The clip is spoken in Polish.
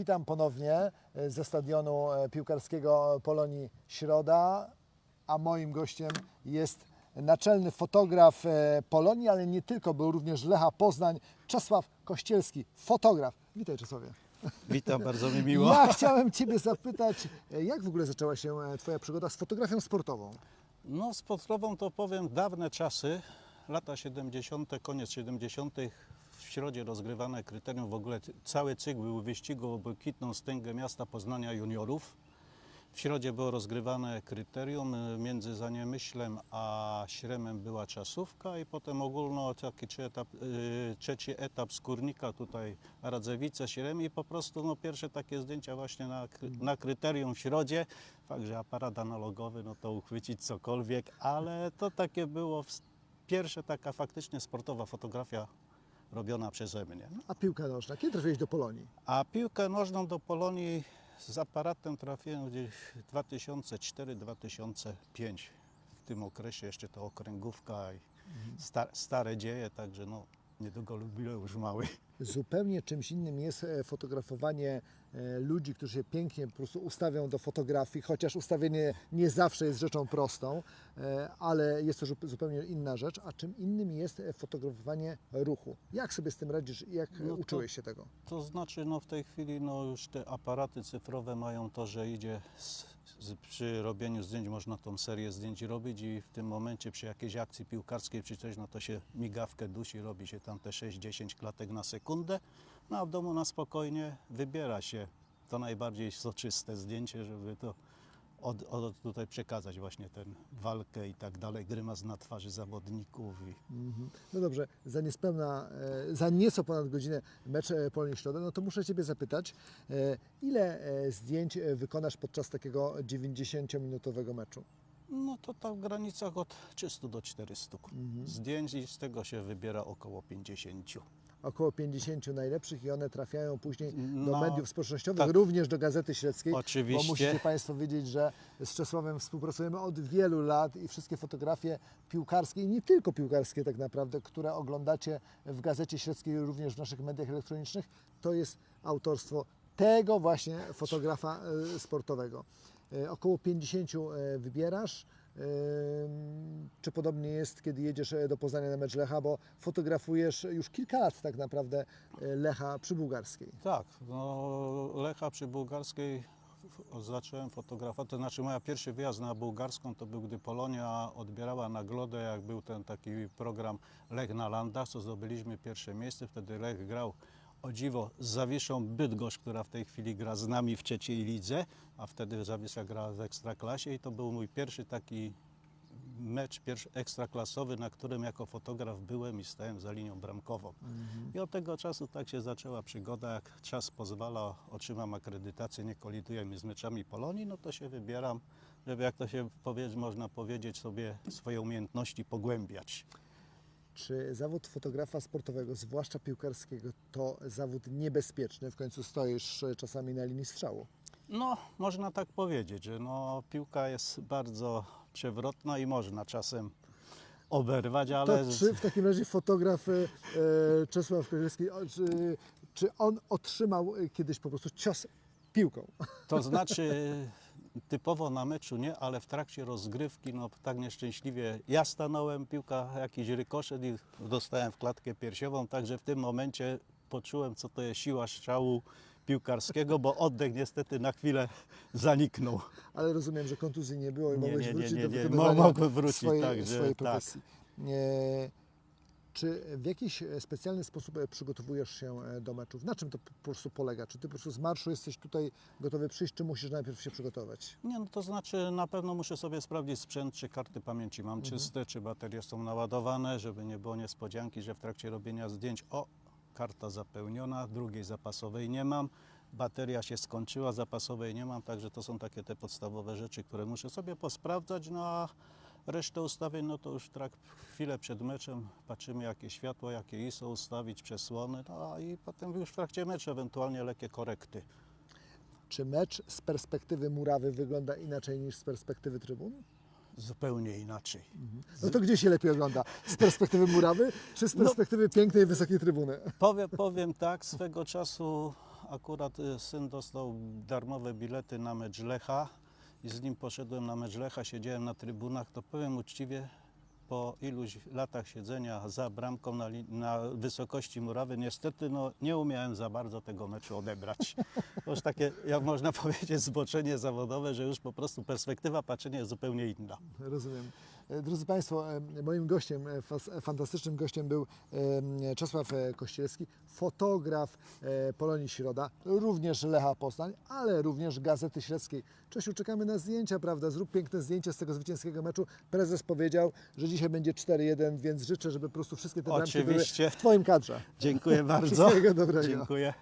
Witam ponownie e, ze stadionu e, piłkarskiego Polonii Środa, a moim gościem jest naczelny fotograf e, Polonii, ale nie tylko, był również Lecha Poznań, Czesław Kościelski, fotograf. Witaj Czesławie. Witam, bardzo mi miło. Ja chciałem Ciebie zapytać, jak w ogóle zaczęła się Twoja przygoda z fotografią sportową? No z Potrową to powiem dawne czasy, lata 70., koniec 70. w Środzie rozgrywane kryterium, w ogóle cały cykl był wyścigu o błękitną stęgę miasta Poznania juniorów. W Środzie było rozgrywane kryterium, y, między Zaniemyślem a Śremem była czasówka i potem ogólno taki trzeci etap, y, trzeci etap skórnika tutaj Radzewice, Śrem i po prostu no, pierwsze takie zdjęcia właśnie na, kry- na kryterium w Środzie. Fakt, że aparat analogowy, no to uchwycić cokolwiek, ale to takie było w- pierwsza taka faktycznie sportowa fotografia robiona przeze mnie. No, A piłka nożna, kiedy trafiłeś do Polonii? a piłkę nożną do Polonii z aparatem trafiłem gdzieś 2004-2005. W tym okresie jeszcze to okręgówka i sta, stare dzieje, także no niedługo lubię już mały. Zupełnie czymś innym jest e, fotografowanie e, ludzi, którzy się pięknie po prostu ustawią do fotografii, chociaż ustawienie nie zawsze jest rzeczą prostą, e, ale jest to zu- zupełnie inna rzecz, a czym innym jest fotografowanie ruchu. Jak sobie z tym radzisz i jak No to- uczyłeś się tego? To znaczy, no w tej chwili no już te aparaty cyfrowe mają to, że idzie z, przy robieniu zdjęć można tą serię zdjęć robić i w tym momencie przy jakiejś akcji piłkarskiej czy coś, no to się migawkę dusi, robi się tam te 6-10 klatek na sekundę, no a w domu na spokojnie wybiera się to najbardziej soczyste zdjęcie, żeby to od, od tutaj przekazać właśnie tę walkę i tak dalej, grymas na twarzy zawodników i Mhm. No dobrze, za niespełna, e, za nieco ponad godzinę mecz e, Polonii Środa, no to muszę Ciebie zapytać, e, ile e, zdjęć wykonasz podczas takiego 90-minutowego meczu? No to tak w granicach od 300 do 400 zdjęć i z tego się wybiera około 50. około 50 najlepszych i one trafiają później do No, mediów społecznościowych, tak. również do Gazety Śledzkiej. Oczywiście. Bo musicie Państwo wiedzieć, że z Czesławem współpracujemy od wielu lat i wszystkie fotografie piłkarskie i nie tylko piłkarskie tak naprawdę, które oglądacie w Gazecie Śledzkiej również w naszych mediach elektronicznych, to jest autorstwo tego właśnie fotografa e, sportowego. E, Około 50 e, wybierasz. Ym, Czy podobnie jest, kiedy jedziesz e, do Poznania na mecz Lecha, bo fotografujesz już kilka lat tak naprawdę e, Lecha przy Bułgarskiej. Tak, no Lecha przy bułgarskiej zacząłem fotografować, to znaczy moja pierwszy wyjazd na bułgarską to był, gdy Polonia odbierała nagrodę, jak był ten taki program Lech na landach, co zdobyliśmy pierwsze miejsce, wtedy Lech grał o dziwo z Zawiszą Bydgoszcz, która w tej chwili gra z nami w trzeciej lidze, a wtedy Zawisza grała w Ekstraklasie i to był mój pierwszy taki mecz pierwszy ekstraklasowy, na którym jako fotograf byłem i stałem za linią bramkową. I od tego czasu tak się zaczęła przygoda, jak czas pozwala, otrzymam akredytację, nie koliduje mi z meczami Polonii, no to się wybieram, żeby jak to się powiedzieć, można powiedzieć sobie swoje umiejętności pogłębiać. Czy zawód fotografa sportowego, zwłaszcza piłkarskiego, to zawód niebezpieczny? W końcu stoisz e, czasami na linii strzału. No, można tak powiedzieć, że no, piłka jest bardzo przewrotna i można czasem oberwać, ale... To czy w takim razie fotograf e, e, Czesław Kozielski, czy, czy on otrzymał e, kiedyś po prostu cios piłką? To znaczy typowo na meczu nie, ale w trakcie rozgrywki, no tak nieszczęśliwie ja stanąłem, piłka jakiś rykoszet i dostałem w klatkę piersiową, także w tym momencie poczułem, co to jest siła strzału piłkarskiego, bo oddech niestety na chwilę zaniknął. Ale rozumiem, że kontuzji nie było i Nie, mogłeś nie, nie, wrócić nie, do nie. wykonywania Mo- mogłem wrócić, swojej, także swojej tak. profesji. Czy w jakiś e, specjalny sposób e, przygotowujesz się e, do meczów? Na czym to po prostu polega? Czy ty po prostu z marszu jesteś tutaj gotowy przyjść, czy musisz najpierw się przygotować? Nie, no to znaczy na pewno muszę sobie sprawdzić sprzęt, czy karty pamięci mam czyste, czy baterie są naładowane, żeby nie było niespodzianki, że w trakcie robienia zdjęć o, karta zapełniona, drugiej zapasowej nie mam, bateria się skończyła, zapasowej nie mam, także to są takie te podstawowe rzeczy, które muszę sobie posprawdzać, no a resztę ustawień, no to już trak, chwilę przed meczem patrzymy jakie światło, jakie ISO ustawić, przesłony, no i potem już w trakcie meczu ewentualnie lekkie korekty. Czy mecz z perspektywy murawy wygląda inaczej niż z perspektywy trybun? Zupełnie inaczej. No to gdzie się lepiej ogląda? Z perspektywy murawy, czy z perspektywy pięknej, wysokiej trybuny? Powiem, powiem tak, swego czasu akurat y, syn dostał darmowe bilety na mecz Lecha i z nim poszedłem na mecz Lecha, siedziałem na trybunach, to powiem uczciwie, po iluś latach siedzenia za bramką na, na wysokości murawy, niestety no, nie umiałem za bardzo tego meczu odebrać. To już takie, jak można powiedzieć, zboczenie zawodowe, że już po prostu perspektywa patrzenia jest zupełnie inna. Rozumiem. E, Drodzy Państwo, e, moim gościem, e, fantastycznym gościem był Czesław Kościelski, fotograf Polonii Środa, również Lecha Poznań, ale również Gazety Śledzkiej. Czesiu, czekamy na zdjęcia, prawda? Zrób piękne zdjęcie z tego zwycięskiego meczu. Prezes powiedział, że dzisiaj będzie 4-1, więc życzę, żeby po prostu wszystkie te bramki były w Twoim kadrze. Dziękuję bardzo. Wszystkiego dobrego. Dziękuję.